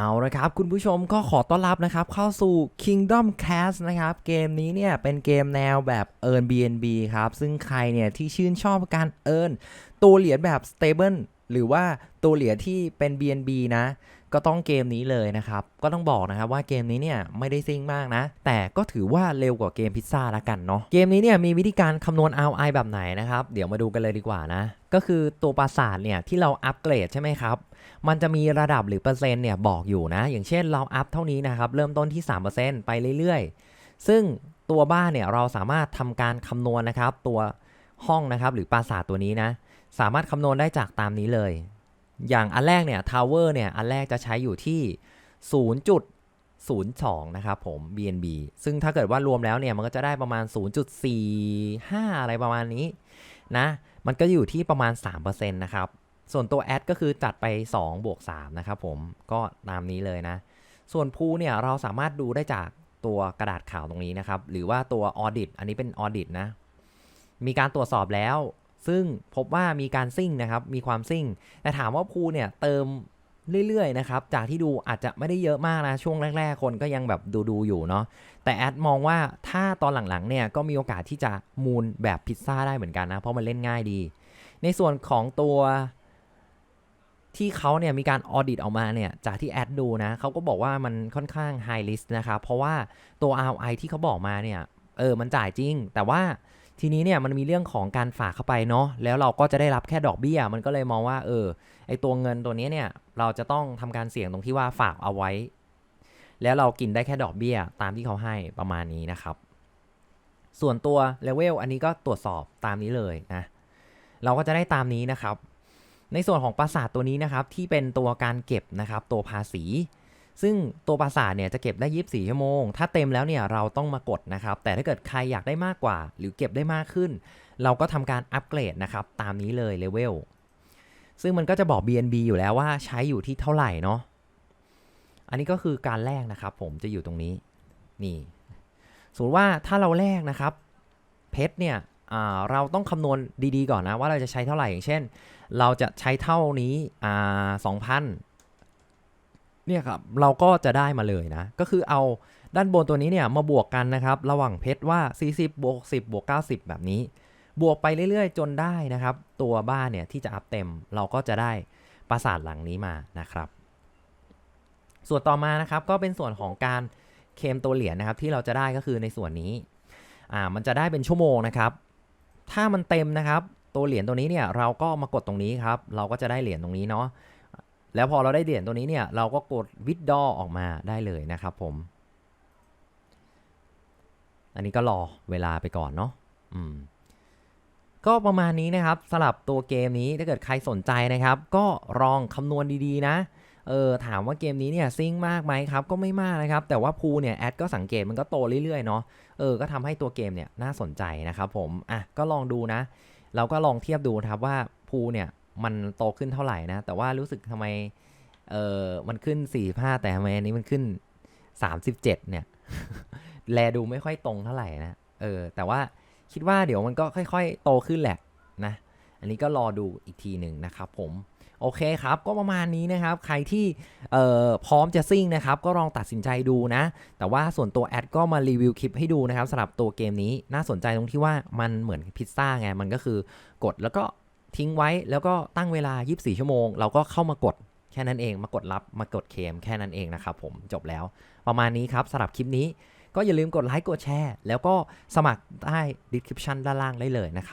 เอาละครับ คุณผู้ชมก็ขอต้อนรับนะครับ เข้าสู่ Kingdom Cast นะครับ เกมนี้เนี่ย เป็นเกมแนวแบบ Earn BNB ครับ ซึ่งใครเนี่ยที่ชื่นชอบการ Earn ตัวเหรียญแบบ Stable หรือว่าตัวเหรียญที่เป็น BNB นะ ก็ต้องเกมนี้เลยนะครับ ก็ต้องบอกนะครับว่าเกมนี้เนี่ยไม่ได้ซิ่งมากนะ แต่ก็ถือว่าเร็วกว่าเกมพิซซ่าละกันเนาะ เกมนี้เนี่ยมีวิธีการคำนวณ ROI แบบไหนนะครับ เดี๋ยวมาดูกันเลยดีกว่านะ ก็คือตัวปราสาทเนี่ยที่เราอัปเกรดใช่ไหมครับ มันจะมีระดับหรือเปอร์เซ็นต์เนี่ยบอกอยู่นะ อย่างเช่นเราอัพเท่านี้นะครับ เริ่มต้นที่ 3%ไปเรื่อยๆ ซึ่งตัวบ้านเนี่ยเราสามารถทำการคำนวณนะครับ ตัวห้องนะครับหรือปราสาทตัวนี้นะ สามารถคำนวณได้จากตามนี้เลย อย่างอันแรกเนี่ยทาวเวอร์เนี่ยอันแรกจะใช้อยู่ที่ 0.02 นะครับผม BNB ซึ่งถ้าเกิดว่ารวมแล้วเนี่ยมันก็จะได้ประมาณ 0.45 อะไรประมาณนี้นะ มันก็อยู่ที่ประมาณ 3%นะครับ ส่วนตัวแอดก็คือจัดไป 2 บวก 3 นะครับผมก็ตามนี้เลยนะ ส่วนพูเนี่ยเราสามารถดูได้จากตัวกระดาษข่าวตรงนี้นะครับ หรือว่าตัวออดิตอันนี้เป็นออดิตนะ มีการตรวจสอบแล้ว ซึ่งพบว่ามีการซิ่งนะครับ มีความซิ่ง แต่ถามว่าพูเนี่ยเติมเรื่อยๆนะครับ จากที่ดูอาจจะไม่ได้เยอะมากนะ ช่วงแรก ๆ คนก็ยังแบบดูๆอยู่เนาะ แต่แอดมองว่าถ้าตอนหลังๆเนี่ยก็มีโอกาสที่จะมูลแบบพิซซ่าได้เหมือนกันนะ เพราะมันเล่นง่ายดี ในส่วนของตัวที่เขาเนี่ยมีการออดิตออกมาเนี่ยจากที่แอดดูนะเขาก็บอกว่ามันค่อนข้างไฮลิสต์นะครับ เพราะว่าตัว ROI ที่เขาบอกมาเนี่ยเออมันจ่ายจริง แต่ว่า ทีนี้เนี่ยมันมีเรื่องของการฝากเข้าไปเนาะแล้วเราก็จะได้รับแค่ดอกเบี้ย มันก็เลยมองว่าเออไอตัวเงินตัวนี้เนี่ยเราจะต้องทำการเสี่ยงตรงที่ว่าฝากเอาไว้ แล้วเรากินได้แค่ดอกเบี้ย ตามที่เขาให้ประมาณนี้นะครับ ส่วนตัวเลเวลอันนี้ก็ตรวจสอบตามนี้เลยนะเราก็จะได้ตามนี้นะครับ ในส่วนของปราสาทตัวนี้นะครับที่เป็นตัวการเก็บนะครับ ตัวภาษี ซึ่งตัวปราสาทเนี่ยจะเก็บได้ 24 ชั่วโมง ถ้าเต็มแล้วเนี่ยเราต้องมากดนะครับ แต่ถ้าเกิดใครอยากได้มากกว่า หรือเก็บได้มากขึ้น เราก็ทำการอัปเกรดนะครับ ตามนี้เลยเลเวล ซึ่งมันก็จะบอก BNB อยู่แล้วว่าใช้อยู่ที่เท่าไหร่เนาะ อันนี้ก็คือการแลกนะครับ ผมจะอยู่ตรงนี้ นี่ สมมติว่าถ้าเราแลกนะครับ เพชรเนี่ยเราต้องคำนวณดีๆ ก่อนนะว่าเราจะใช้เท่าไหร่อย่างเช่น เราจะใช้เท่านี้อ่าสองพัน เนี่ยครับเราก็จะได้มาเลยนะ ก็คือเอาด้านบนตัวนี้เนี่ยมาบวกกันนะครับ ระหว่างเพชรว่า 40บวก10บวก90 แบบนี้ บวกไปเรื่อยๆ จนได้นะครับ ตัวบ้านเนี่ยที่จะอัพเต็มเราก็จะได้ปราสาทหลังนี้มานะครับ ส่วนต่อมานะครับก็เป็นส่วนของการเคมตัวเหรียญนะครับ ที่เราจะได้ก็คือในส่วนนี้อ่ามันจะได้เป็นชั่วโมงนะครับ ถ้ามันเต็มนะครับ ตัวเหรียญตัวนี้เนี่ยเราก็มากดตรงนี้ครับ เราก็จะได้เหรียญตรงนี้เนาะ แล้วพอเราได้เหรียญตัวนี้เนี่ยเราก็กดวิดดอออกมาได้เลยนะครับผม อันนี้ก็รอเวลาไปก่อนเนาะอืมก็ประมาณนี้นะครับสำหรับตัวเกมนี้ถ้าเกิดใครสนใจนะครับ ก็ลองคำนวณดีๆนะเออถามว่าเกมนี้เนี่ยซิ่งมากไหมครับ ก็ไม่มากนะครับ แต่ว่าพูเนี่ยแอดก็สังเกตมันก็โตเรื่อยๆเนาะเออก็ทำให้ตัวเกมเนี่ยน่าสนใจนะครับผมอะก็ลองดูนะ เราก็ลองเทียบดูนะครับว่าพูเนี่ย มันโตขึ้นเท่าไหร่นะ แต่ว่ารู้สึกทำไมเออมันขึ้น45แต่ทำไมอันนี้มันขึ้น37เนี่ย แลดูไม่ค่อยตรงเท่าไหร่นะ เออ แต่ว่าคิดว่าเดี๋ยวมันก็ค่อย ๆ โตขึ้นแหละนะ อันนี้ก็รอดูอีกทีหนึ่งนะครับผม โอเคครับ ก็ประมาณนี้นะครับ ใครที่เอ่อพร้อมจะซิ่งนะครับ ก็ลองตัดสินใจดูนะ แต่ว่าส่วนตัวแอดก็มารีวิวคลิปให้ดูนะครับสำหรับตัวเกมนี้น่าสนใจตรงที่ว่ามันเหมือนพิซซ่าไง มันก็คือกดแล้วก็ ทิ้งไว้แล้วก็ตั้งเวลา 24 ชั่วโมง เราก็เข้ามากดแค่นั้นเอง มากดรับมากดเคมแค่นั้นเองนะครับผมจบแล้ว ประมาณนี้ครับสำหรับคลิปนี้ก็อย่าลืมกดไลค์กดแชร์ แล้วก็สมัครใต้ดีสคริปชันด้านล่างได้เลยนะครับ